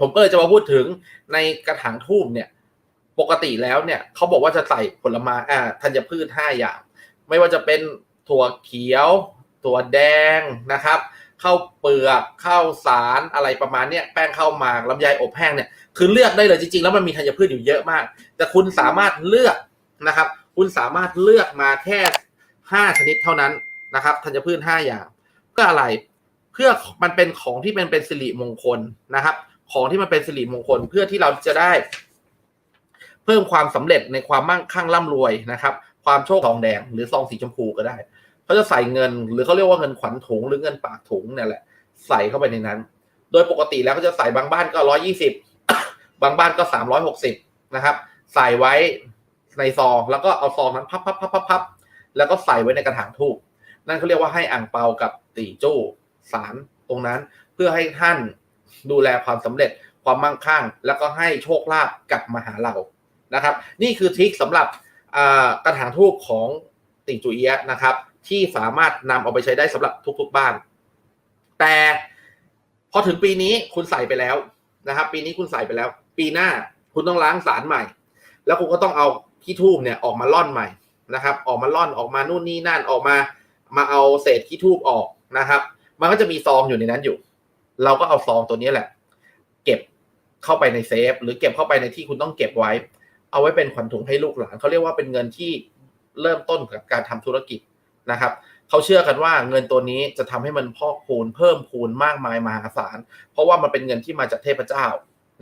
ผมก็เลยจะมาพูดถึงในกระถางทูบเนี่ย ปกติแล้วเนี่ยเขาบอกว่าจะใส่ผลไม้อ่าธัญพืชห้าอย่าง ไม่ว่าจะเป็นถั่วเขียว ถั่วแดงนะครับข้าวเปลือกข้าวสารอะไรประมาณเนี้ยแป้งข้าวหมากลำไยอบแห้งเนี่ยคือเลือกได้เลยจริงๆ แล้วมันมีธัญพืชอยู่เยอะมาก แต่คุณสามารถเลือกนะครับ คุณสามารถเลือกมาแค่ ห้าชนิดเท่านั้นนะครับธัญพืชห้าอย่าง เพื่ออะไรเพื่อมันเป็นของที่เป็นเป็นสิริมงคลนะครับ ของที่มันเป็นสิริมงคลเพื่อที่เราจะได้ เพิ่มความสำเร็จในความมั่งคั่งร่ำรวยนะครับ ความโชคทองแดงหรือซองสีชมพูก็ได้เขาจะใส่เงิน หรือเขาเรียกว่าเงินขวัญถุงหรือเงินปากถุงเนี่ยแหละ ใส่เข้าไปในนั้น โดยปกติแล้วก็จะใส่บางบ้านก็ร้อยี่สิบบางบ้านก็สามร้อยหกสิบนะครับ ใส่ไว้ในซองแล้วก็เอาซองนั้นพับพับพับพับพับ แล้วก็ใส่ไว้ในกระถางทูบนั่นเขาเรียกว่าให้อ่างเปากับตีจู้สารตรงนั้น เพื่อให้ท่านดูแลความสำเร็จความมั่งคั่ง แล้วก็ให้โชคลาภกลับมาหาเรานะครับ นี่คือทริคสำหรับกระถางทูบของติงจุเอียะนะครับ ที่สามารถนำเอาไปใช้ได้สำหรับทุกๆบ้าน แต่พอถึงปีนี้คุณใส่ไปแล้วนะครับ ปีนี้คุณใส่ไปแล้ว ปีหน้าคุณต้องล้างสารใหม่ แล้วคุณก็ต้องเอาขี้ทูบเนี่ยออกมาล่อนใหม่ นะครับ ออกมาล่อนออกมานู่นนี่นั่นออกมา มาเอาเศษขี้ทูบออกนะครับ มันก็จะมีซองอยู่ในนั้นอยู่ เราก็เอาซองตัวนี้แหละ เก็บเข้าไปในเซฟ หรือเก็บเข้าไปในที่คุณต้องเก็บไว้ เอาไว้เป็นขวัญถุงให้ลูกหลานเขาเรียกว่าเป็นเงินที่เริ่มต้นกับการทำธุรกิจนะครับเขาเชื่อกันว่าเงินตัวนี้จะทำให้มันพอกพูนเพิ่มพูนมากมายมหาศาล เพราะว่ามันเป็นเงินที่มาจากเทพเจ้า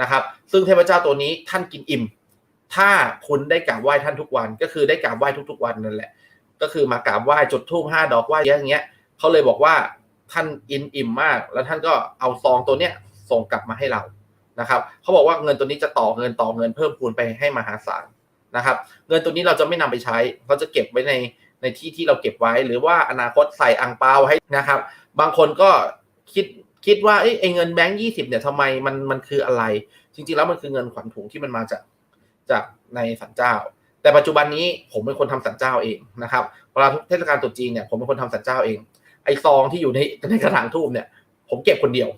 นะครับ ซึ่งเทพเจ้าตัวนี้ท่านกินอิ่ม ถ้าคุณได้กราบไหว้ท่านทุกวันก็คือได้กราบไหว้ทุก ๆ วันนั่นแหละ ก็คือมากราบไหว้จุดธูปห้าดอกไหว้อย่างเงี้ยเขาเลยบอกว่าท่านอินอิ่มมาก แล้วท่านก็เอาซองตัวเนี้ยส่งกลับมาให้เรานะครับเขาบอกว่าเงินตัวนี้จะต่อเงินต่อเงินเพิ่มพูนไปให้มหาศาลนะครับ เงินตัวนี้เราจะไม่นำไปใช้เราจะเก็บไว้ในในที่ที่เราเก็บไว้ หรือว่าอนาคตใส่อังเปาให้นะครับ บางคนก็คิดคิดว่าไอ้เงินแบงค์ยี่สิบเนี่ยทำไมมันมันคืออะไร จริง ๆ แล้วมันคือเงินขวัญถุงที่มันมาจาก จากในสันเจ้า แต่ปัจจุบันนี้ผมเป็นคนทำสันเจ้าเองนะครับเวลาเทศกาลตรุษจีนเนี่ยผมเป็นคนทำสันเจ้าเอง ไอซองที่อยู่ในในกระถางทูบเนี่ย ผมเก็บคนเดียว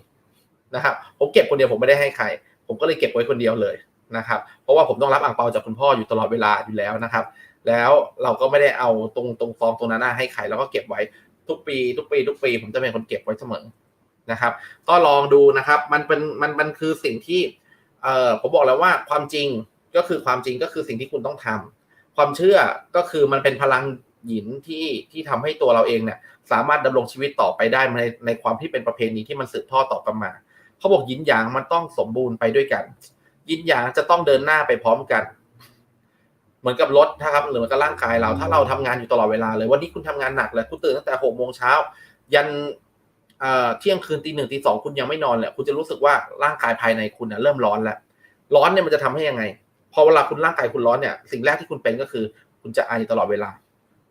นะครับ ผมเก็บคนเดียวผมไม่ได้ให้ใคร ผมก็เลยเก็บไว้คนเดียวเลยนะครับ เพราะว่าผมต้องรับอ่างเปาจากคุณพ่ออยู่ตลอดเวลาอยู่แล้วนะครับ แล้วเราก็ไม่ได้เอาตรงตรงซองตรงนั้นให้ใครเราก็เก็บไว้ทุกปี ทุกปี ทุกปี ผมจะเป็นคนเก็บไว้เสมอนะครับ ก็ลองดูนะครับ มันเป็นมันมันคือสิ่งที่เอ่อผมบอกแล้วว่าความจริง ก็คือความจริงก็คือสิ่งที่คุณต้องทำความเชื่อก็คือมันเป็นพลังหยินที่ที่ทำให้ตัวเราเองเนี่ยสามารถดำรงชีวิตต่อไปได้ในในความที่เป็นประเพณีที่มันสืบทอดต่อกันมาเขาบอกยินหยางมันต้องสมบูรณ์ไปด้วยกัน ยินหยางจะต้องเดินหน้าไปพร้อมกัน เหมือนกับรถนะครับหรือเหมือนกับร่างกายเรา ถ้าเราทำงานอยู่ตลอดเวลาเลยวันนี้คุณทำงานหนักเลยคุณตื่นตั้งแต่หกโมงเช้ายันเที่ยงคืนตีหนึ่งตีสองคุณยังไม่นอนเลยคุณจะรู้สึกว่าร่างกายภายในคุณเริ่มร้อนแล้วร้อนเนี่ยมันจะทำให้ยังไง พอเวลาคุณร่างกายคุณร้อนเนี่ยสิ่งแรกที่คุณเป็นก็คือ คุณจะไอตลอดเวลา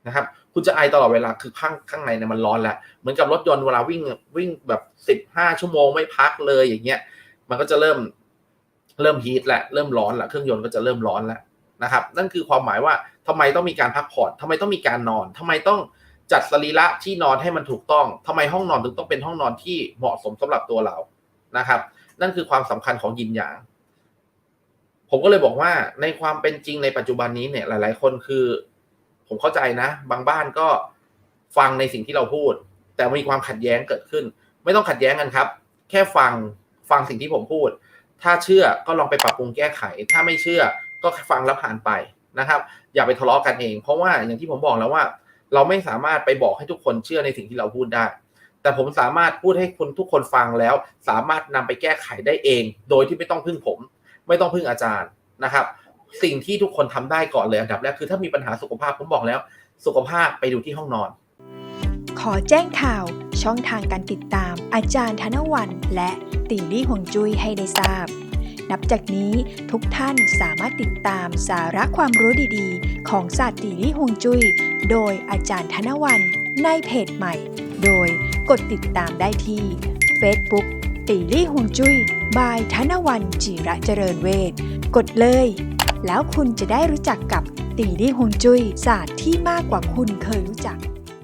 นะครับ คุณจะไอตลอดเวลาคือข้างข้างในเนี่ยมันร้อนแล้วเหมือนกับรถยนต์เวลาวิ่งวิ่งแบบสิบห้าชั่วโมงไม่พักเลยอย่างเงี้ยมันก็จะเริ่มเริ่มฮีทแหละเริ่มร้อนละเครื่องยนต์ก็จะเริ่มร้อนแล้วนะครับ นั่นคือความหมายว่าทำไมต้องมีการพักผ่อนทำไมต้องมีการนอนทำไมต้องจัดสรีระที่นอนให้มันถูกต้องทำไมห้องนอนถึงต้องเป็นห้องนอนที่เหมาะสมสำหรับตัวเรานะครับ นั่นคือความสำคัญของยินหยาง ผมก็เลยบอกว่าในความเป็นจริงในปัจจุบันนี้เนี่ยหลาย ๆ คนคือ ผมเข้าใจนะ บางบ้านก็ฟังในสิ่งที่เราพูด แต่มีความขัดแย้งเกิดขึ้น ไม่ต้องขัดแย้งกันครับ แค่ฟังฟังสิ่งที่ผมพูด ถ้าเชื่อก็ลองไปปรับปรุงแก้ไข ถ้าไม่เชื่อก็ฟังแล้วผ่านไปนะครับ อย่าไปทะเลาะกันเอง เพราะว่าอย่างที่ผมบอกแล้วว่า เราไม่สามารถไปบอกให้ทุกคนเชื่อในสิ่งที่เราพูดได้ แต่ผมสามารถพูดให้คุณทุกคนฟังแล้ว สามารถนำไปแก้ไขได้เอง โดยที่ไม่ต้องพึ่งผม ไม่ต้องพึ่งอาจารย์นะครับ สิ่งที่ทุกคนทำได้ก่อนเลยอันดับแรกคือถ้ามีปัญหาสุขภาพผมบอกแล้ว สุขภาพไปดูที่ห้องนอน ขอแจ้งข่าวช่องทางการติดตาม อาจารย์ธนวันและตีลี่หวงจุ้ยให้ได้ทราบ นับจากนี้ทุกท่านสามารถติดตามสาระความรู้ดีๆ ของศาสตร์ตีลี่หวงจุ้ยโดยอาจารย์ธนวันในเพจใหม่ โดยกดติดตามได้ที่ Facebook ตีลี่ฮวงจุ้ย บายธนวันจิระเจริญเวทกดเลย แล้วคุณจะได้รู้จักกับตีลี่ฮวงจุ้ยศาสตร์ที่มากกว่าคุณเคยรู้จัก